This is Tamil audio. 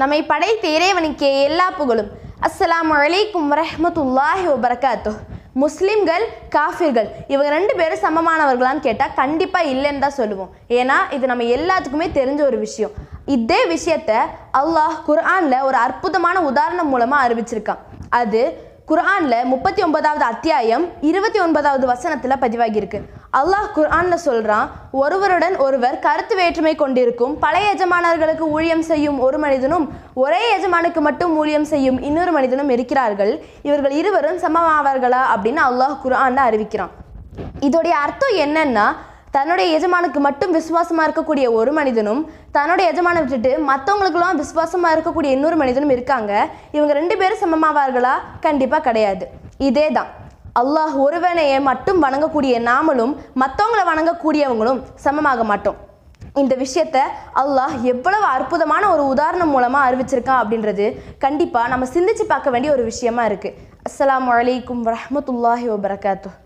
நம்மை படைத்த இறைவனுக்கே எல்லா புகழும். அஸ்லாம் அலைக்கும் வரமத்துல்லாஹி வபரகாத்து முஸ்லீம்கள் காஃபிர்கள் இவங்க ரெண்டு பேரும் சமமானவர்களான்னு கேட்டால் கண்டிப்பாக இல்லைன்னு தான் சொல்லுவோம். ஏன்னா இது நம்ம எல்லாத்துக்குமே தெரிஞ்ச ஒரு விஷயம். இதே விஷயத்த அல்லாஹ் குர்ஆனில் ஒரு அற்புதமான உதாரணம் மூலமாக அறிவிச்சிருக்கான். அது குர்ஆனில் முப்பத்தி ஒன்பதாவது அத்தியாயம் இருபத்தி ஒன்பதாவது வசனத்தில் பதிவாகியிருக்கு. அல்லாஹ் குர்ஆனில் சொல்கிறான் ஒருவருடன் ஒருவர் கருத்து வேற்றுமை கொண்டிருக்கும் பழைய எஜமானர்களுக்கு ஊழியம் செய்யும் ஒரு மனிதனும் ஒரே எஜமானுக்கு மட்டும் ஊழியம் செய்யும் இன்னொரு மனிதனும் இருக்கிறார்கள். இவர்கள் இருவரும் சமமாவார்களா? அப்படின்னு அல்லாஹ் குர்ஆனில் அறிவிக்கிறான். இதோடைய அர்த்தம் என்னன்னா தன்னுடைய எஜமானுக்கு மட்டும் விசுவாசமாக இருக்கக்கூடிய ஒரு மனிதனும் தன்னுடைய எஜமானை விட்டுட்டு மற்றவங்களுக்கெல்லாம் விசுவாசமாக இருக்கக்கூடிய இன்னொரு மனிதனும் இருக்காங்க. இவங்க ரெண்டு பேரும் சமமாவார்களா? கண்டிப்பாக கிடையாது. இதே தான் அல்லாஹ் ஒருவனையே மட்டும் வணங்கக்கூடிய நாமளும் மற்றவங்களை வணங்கக்கூடியவங்களும் சமமாக மாட்டோம். இந்த விஷயத்த அல்லாஹ் எவ்வளவு அற்புதமான ஒரு உதாரணம் மூலமாக அறிவிச்சிருக்கான் அப்படின்றது கண்டிப்பாக நம்ம சிந்திச்சு பார்க்க வேண்டிய ஒரு விஷயமா இருக்கு. அஸ்லாம் அலைக்கும் வரமத்துல்லாஹி வபரகாத்துஹ்.